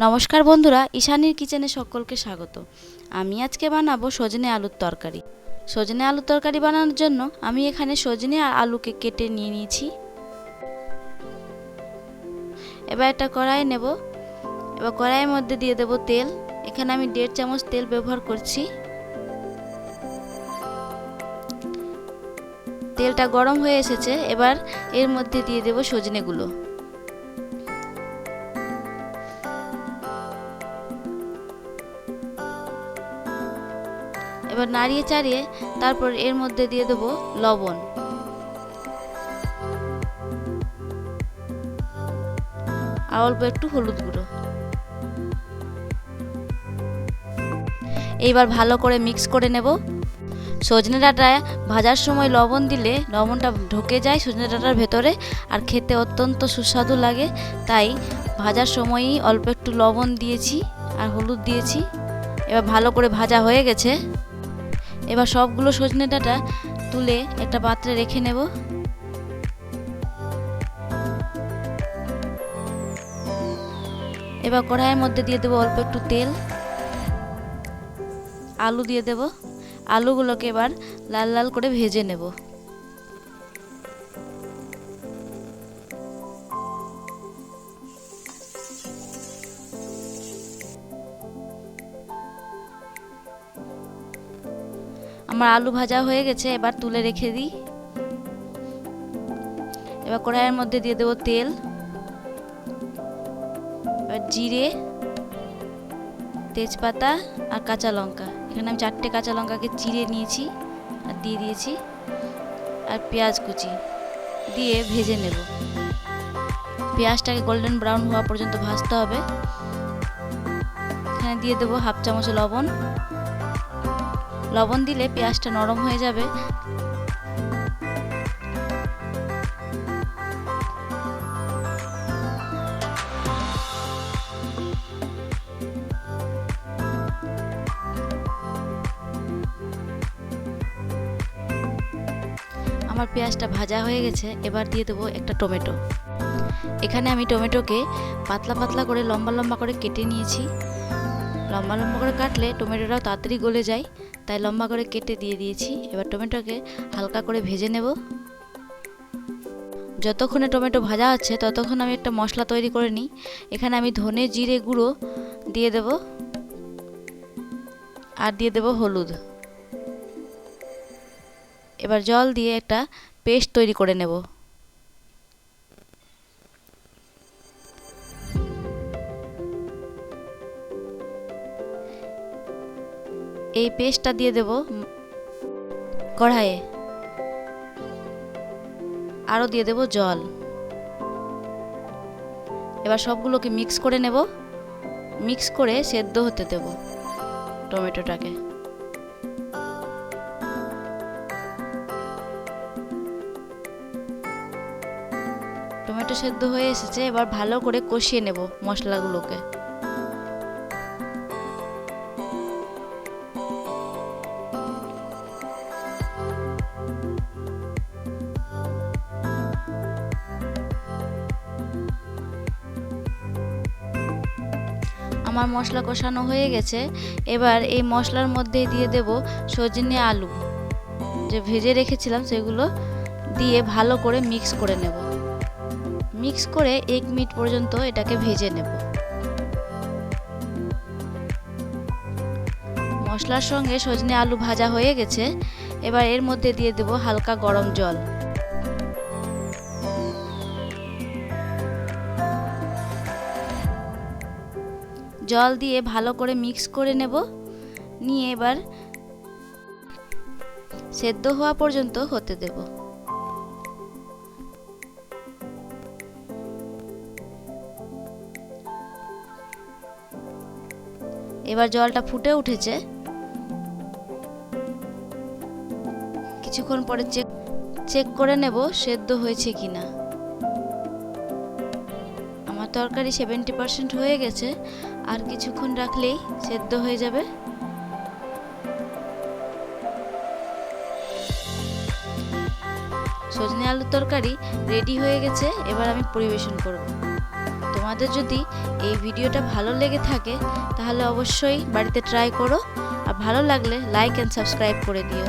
নমস্কার বন্ধুরা, ঈশানীর কিচেনে সকলকে স্বাগত। আমি আজকে বানাবো সজনে আলুর তরকারি। সজনে আলুর তরকারি বানানোর জন্য আমি এখানে সজনে আর আলুকে কেটে নিয়ে নিয়েছি। এবার একটা কড়াই নেব। এবার কড়াইয়ের মধ্যে দিয়ে দেব তেল। এখানে আমি দেড় চামচ তেল ব্যবহার করছি। তেলটা গরম হয়ে এসেছে। এবার এর মধ্যে দিয়ে দেব সজনেগুলো। এবার নাড়িয়ে চাড়িয়ে তারপর এর মধ্যে দিয়ে দেবো লবণ। আর অল্প একটু হলুদ গুঁড়ো। এইবার ভালো করে মিক্স করে নেব। সজনে ডাঁটা ভাজার সময় লবণ দিলে লবণটা ঢুকে যায় সজনে ডাঁটার ভেতরে আর খেতে অত্যন্ত সুস্বাদু লাগে। তাই ভাজার সময়ই অল্প একটু লবণ দিয়েছি আর হলুদ দিয়েছি। এবার ভালো করে ভাজা হয়ে গেছে। এবার সবগুলো সজনে ডাঁটা তুলে একটা পাত্রে রেখে নেব। এবার কড়াইয়ের মধ্যে দিয়ে দেবো অল্প একটু তেল। আলু দিয়ে দেব। আলুগুলোকে এবার লাল লাল করে ভেজে নেব। আমার আলু ভাজা হয়ে গেছে, এবার তুলে রেখে দিই। এবার কড়াইয়ের মধ্যে দিয়ে দেবো তেল, এবার জিরে, তেজপাতা আর কাঁচা লঙ্কা। এখানে আমি চারটে কাঁচা লঙ্কাকে চিড়ে নিয়েছি আর দিয়ে দিয়েছি, আর পেঁয়াজ কুচি দিয়ে ভেজে নেব। পেঁয়াজটাকে গোল্ডেন ব্রাউন হওয়া পর্যন্ত ভাজতে হবে। এখানে দিয়ে দেবো হাফ চামচ লবণ। লবণ দিলে পেঁয়াজটা নরম হয়ে যাবে। আমার পেঁয়াজটা ভাজা হয়ে গেছে, এবার দিয়ে দেবো একটা টমেটো। এখানে আমি টমেটোকে পাতলা পাতলা করে লম্বা লম্বা করে কেটে নিয়েছি। লম্বা লম্বা করে কাটলে টমেটোটাও তাড়াতাড়ি গলে যায়। তাই লম্বা করে কেটে দিয়ে দিয়েছি। এবার টমেটোকে হালকা করে ভেজে নেব। যতক্ষণে টমেটো ভাজা হচ্ছে ততক্ষণ আমি একটা মশলা তৈরি করে নিই। এখানে আমি ধনে জিরে গুঁড়ো দিয়ে দেব আর দিয়ে দেব হলুদ। এবার জল দিয়ে একটা পেস্ট তৈরি করে নেব। এই পেস্টটা দিয়ে দেব। কড়াইয়ে। আরও দিয়ে দেব জল। এবার সবগুলোকে মিক্স করে নেব। মিক্স করে সেদ্ধ হতে দেব টমেটোটাকে। টমেটো সেদ্ধ হয়ে এসেছে, এবার ভালো করে কষিয়ে নেব মশলাগুলোকে। আমার মশলা কষানো হয়ে গেছে। এবার এই মশলার মধ্যে দিয়ে দেব সজনে আলু। যে ভেজে রেখেছিলাম সেগুলো দিয়ে ভালো করে মিক্স করে নেব। মিক্স করে এক মিনিট পর্যন্ত এটাকে ভেজে নেব। মশলার সঙ্গে সজনে আলু ভাজা হয়ে গেছে। এবার এর মধ্যে দিয়ে দেব হালকা গরম জল। জল দিয়ে ভালো করে মিক্স করে নেব। নিয়ে এবার সেদ্ধ হওয়া পর্যন্ত হতে দেব। এবার জলটা ফুটে উঠেছে। কিছুক্ষণ পরে চেক চেক করে নেব সেদ্ধ হয়েছে কিনা। তরকারি সেভেন্টি পার্সেন্ট হয়ে গেছে, আর কিছুক্ষণ রাখলেই সেদ্ধ হয়ে যাবে। সজনে আলুর তরকারি রেডি হয়ে গেছে, এবার আমি পরিবেশন করব। তোমাদের যদি এই ভিডিওটা ভালো লেগে থাকে, তাহলে অবশ্যই বাড়িতে ট্রাই করো, আর ভালো লাগলে লাইক অ্যান্ড সাবস্ক্রাইব করে দিও।